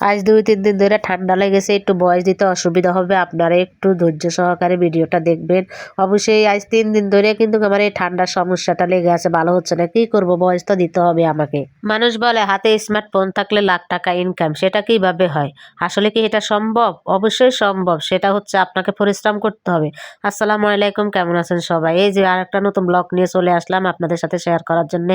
আজ দুই, তিন দিন ধরে ঠান্ডা লেগেছে, একটু বয়স দিতে অসুবিধা হবে, আপনারা একটু ধৈর্য সহকারে ভিডিওটা দেখবেন। অবশ্যই আজ তিন দিন ধরে কিন্তু আমার এই ঠান্ডার সমস্যাটা লেগে আছে, ভালো হচ্ছে না, কি করব, বয়স তো দিতে হবে আমাকে। মানুষ বলে, হাতে স্মার্টফোন থাকলে লাখ টাকা ইনকাম সেটা কীভাবে হয়? আসলে কি এটা সম্ভব? অবশ্যই সম্ভব, সেটা হচ্ছে আপনাকে পরিশ্রম করতে হবে। আসসালামু আলাইকুম, কেমন আছেন সবাই? এই যে আর একটা নতুন ব্লগ নিয়ে চলে আসলাম আপনাদের সাথে শেয়ার করার জন্য।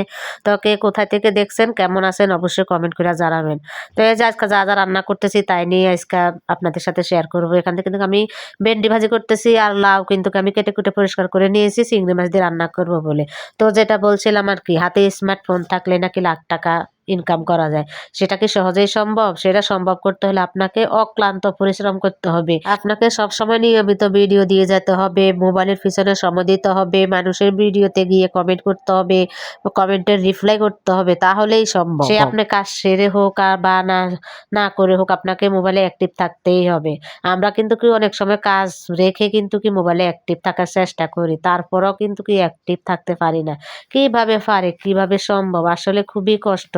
তো কে কোথায় থেকে দেখছেন, কেমন আছেন, অবশ্যই কমেন্ট করে জানাবেন। তো এই যে আজকে যা যা রান্না করতেছি, তাই নিয়ে আজকে আপনাদের সাথে শেয়ার করব। এখান থেকে কিন্তু আমি ভেন্ডি ভাজি করতেছি আর লাউ কিন্তু আমি কেটে কুটে পরিষ্কার করে নিয়েছি, চিংড়ি মাছ দিয়ে রান্না করব বলে। তো যেটা বলছিলাম আর কি, হাতে স্মার্টফোন থাকলে নাকি লাখ টাকা ইনকাম করা যায়। সেটা কি সহজেই সম্ভব? সেটা সম্ভব করতে হলে আপনাকে অক্লান্ত পরিশ্রম করতে হবে। আপনাকে সবসময় নিয়মিত ভিডিও দিয়ে যেতে হবে মোবাইলের পিছনে সময় দিতে হবে মানুষের ভিডিওতে গিয়ে কমেন্ট করতে হবে কমেন্টের রিপ্লাই করতে হবে তাহলেই সম্ভব। সে আপনি কাজ সেরে হোক আর বা না না করে হোক আপনাকে মোবাইলে অ্যাক্টিভ থাকতেই হবে। আমরা কিন্তু কি অনেক সময় কাজ রেখে কিন্তু কি মোবাইলে অ্যাক্টিভ থাকার চেষ্টা করি তারপরেও কিন্তু কি অ্যাক্টিভ থাকতে পারি না। কীভাবে পারে কীভাবে সম্ভব? আসলে খুবই কষ্ট।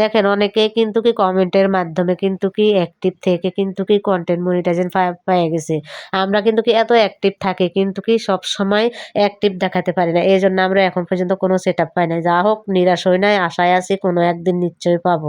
দেখেন অনেকে কিন্তু কি কমেন্টের মাধ্যমে কিন্তু কি অ্যাক্টিভ থেকে কিন্তু কি কন্টেন্ট মনিটাইজেশন পেয়ে গেছে। আমরা কিন্তু কি এত অ্যাক্টিভ থাকি কিন্তু কি সব সময় অ্যাক্টিভ দেখাতে পারি না। এই জন্য আমরা এখন পর্যন্ত কোনো সেট আপ পাই না যা হোক, নিরাশ হই নাই, আশায় আছি কোনো একদিন নিশ্চয়ই পাবো।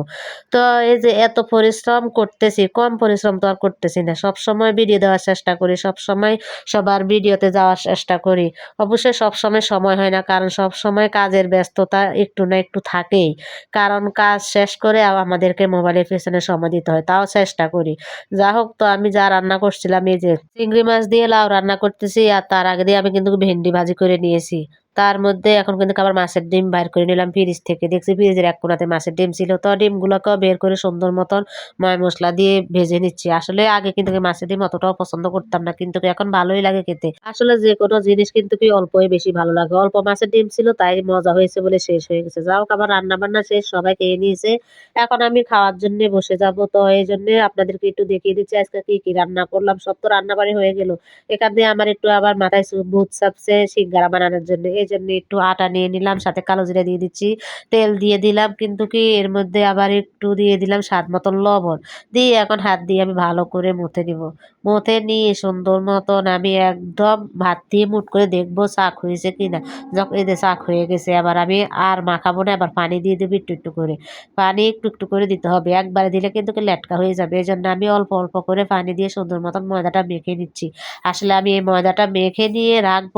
তো এই যে এত পরিশ্রম করতেছি, কম পরিশ্রম তো আর করতেছি না। সব সময় ভিডিও দেওয়ার চেষ্টা করি সব সময় সবার ভিডিওতে যাওয়ার চেষ্টা করি। অবশ্যই সব সময় সময় হয় না, কারণ সব সময় কাজের ব্যস্ততা একটু না একটু থাকেই। কারণ কাজ শেষ করে আমাদেরকে মোবাইলের পেছনে সময় দিতে হয়, তাও চেষ্টা করি। যা হোক তো আমি যা রান্না করছিলাম, এই যে চিংড়ি মাছ দিয়ে লাউ রান্না করতেছি আর তার আগে দিয়ে আমি কিন্তু ভেন্ডি ভাজি করে নিয়েছি। তার মধ্যে এখন কিন্তু আবার মাছের ডিম বাইর করে নিলাম ফ্রিজ থেকে। দেখছি ফ্রিজের এক কোনাতে মাছের ডিম ছিল। তো ডিমগুলোকেও বের করে সুন্দর মতন ময় মশলা দিয়ে ভেজে নিচ্ছি। আসলে আগে কিন্তু মাছের ডিম অতটাও পছন্দ করতাম না, কিন্তু এখন ভালোই লাগে খেতে। আসলে যে কোনো জিনিস কিন্তু কি অল্পই বেশি ভালো লাগে। অল্প মাছের ডিম ছিল, তাই মজা হয়েছে বলে শেষ হয়ে গেছে। যাও আবার রান্না বান্না শেষ, সবাই খেয়ে নিয়েছে। এখন আমি খাওয়ার জন্য বসে যাব। তো এই জন্য আপনাদেরকে একটু দেখিয়ে দিচ্ছি আজকে কি কি রান্না করলাম। সব তো রান্না বাড়ি হয়ে গেল। এখান দিয়ে আমার একটু আবার মাথায় ভূত চাপছে সিঙ্গারা বানানোর জন্য। এই জন্য একটু আটা নিয়ে নিলাম, সাথে কালো জিরা দিয়ে দিচ্ছি। তেল দিয়ে দিলাম কিন্তু কি, এর মধ্যে আবার একটু দিয়ে দিলাম স্বাদ মতন লবণ। দিয়ে এখন হাত দিয়ে আমি ভালো করে মুথে নিব। মুথে নিয়ে সুন্দর মতন আমি একদম ভাত দিয়ে মুট করে দেখব শাক হয়েছে কিনা। যখন এই যে শাক হয়ে গেছে, আবার আমি আর মাখাবো না, আবার পানি দিয়ে দেবো একটু একটু করে। পানি একটু একটু করে দিতে হবে, একবারে দিলে কিন্তু কি লেটকা হয়ে যাবে। এই জন্য আমি অল্প অল্প করে পানি দিয়ে সুন্দর মতন ময়দাটা মেখে নিচ্ছি। আসলে আমি এই ময়দাটা মেখে নিয়ে রাখব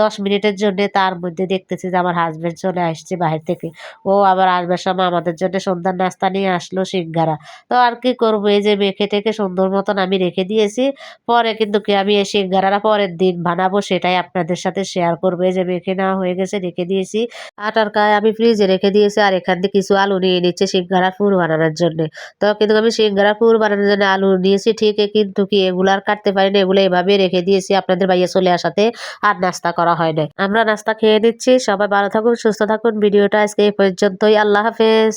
দশ মিনিটের জন্য তার মধ্যে দেখতেছি যে আমার হাজব্যান্ড চলে আসছে বাহির থেকে। ও আবার আসবার সময় আমাদের জন্য সন্ধ্যার নাস্তা নিয়ে আসলো সিঙ্গারা। তো আর কি করব? এই যে মেখে টেখে সুন্দর মতন আমি রেখে দিয়েছি। পরে কিন্তু কি আমি এই সিঙ্গারাটা পরের দিন বানাবো সেটাই আপনাদের সাথে শেয়ার করব। এই যে মেখে নেওয়া হয়ে গেছে, রেখে দিয়েছি। আটার কায় আমি ফ্রিজে রেখে দিয়েছি আর এখান থেকে কিছু আলু নিয়ে নিচ্ছে সিঙ্গারা পুর বানানোর জন্য। তো কিন্তু আমি সিঙ্গারা পুর বানানোর জন্য আলু নিয়েছি ঠিকই কিন্তু কি এগুলো আর কাটতে পারি না এগুলো এভাবে রেখে দিয়েছি। আপনাদের বাইরে চলে আসাতে আর নাস্তা করা হয় না আমরা নাস্তা খেয়ে নিচ্ছি। সবাই ভালো থাকুন সুস্থ থাকুন। ভিডিওটা আজকে এই পর্যন্তই। আল্লাহ হাফেজ।